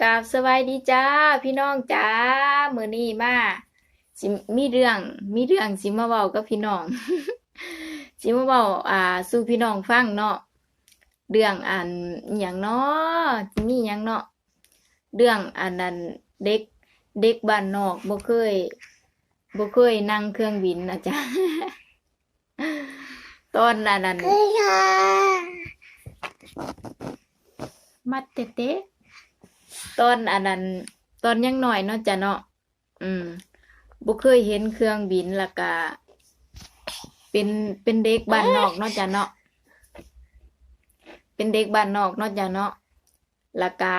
กราบสวัสดีจ้าพี่น้องจ้ามื้อนี้มาสิมีเรื่องมีเรื่องสิมาเว้ากับพี่น้อง สิมาเว้าอ่า สู่พี่น้องฟังเนาะเรื่องอันอิหยังเนาะสิมีหยังเนาะเรื่องอันนั้นเด็กเด็กบ้านนอกบ่เคยบ่เคยนั่งเครื่องบินนะจ๊ะตอนอันนั้นเคยค่ะมัดเตะเตอนอันนั้นตอนยังหน้อยเนาะจ้ะเนาะอืมบ่เคยเห็นเครื่องบินล้วก็เป็นเป็นเด็กบ้านนอกเนาะจ้ะเนาะเป็นเด็กบ้านนอกเนาะจ้ะเนาะล้วก็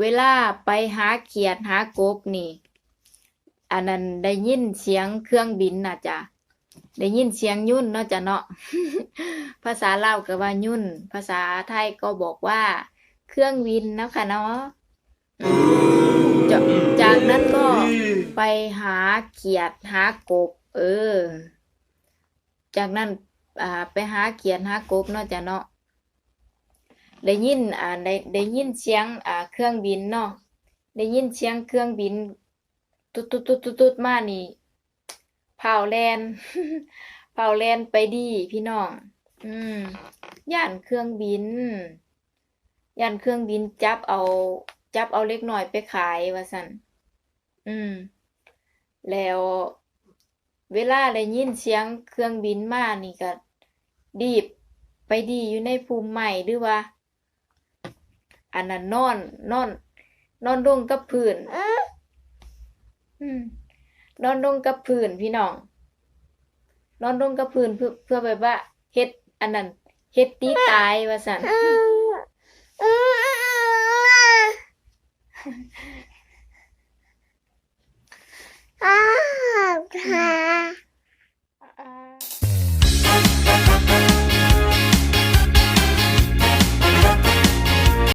เวลาไปหาเขียดหากบนี่ อันนั้นได้ยินเสียงเครื่องบินนะจ้ะได้ยินเสียงยุ่นเนาะจ้ะเนาะภาษาลาวก็ว่ายุ่น ภาษาไทยก็บอกว่า เครื่องบินนะค่ะเนาะอืมจากจากนั้นก็ไปหาเขียดหากบ เออ จากนั้นอ่าไปหาเขียดหากบเนาะจ้ะเนาะได้ยินอ่าได้ได้ยินเสียงอ่าเครื่องบินเนาะได้ยินเสียงเครื่องบิน ตุ๊ดตุ๊ดตุ๊ดตุ๊ดตุ๊ดมานี่เผาแลนเผาแลนไปดีพี่น้อง อืมย่านเครื่องบิน ย่านเครื่องบินจับเอา จับเอาเล็กหน้อยไปขายว่าซั่นอืม แล้วเวลาได้ยินเสียงเครื่องบินมานี่ก็ดีบไปดีอยู่ในภูมิใหม่หรือว่า อันนั้นนอน นอน นอนลงกับพื้นอืม นอนลงกับพื้นพี่น้อง นอนลงกับพื้นเพื่อเพื่อแบบว่าเฮ็ด อันนั้นเฮ็ดตีตายว่าซั่นอ 啊好看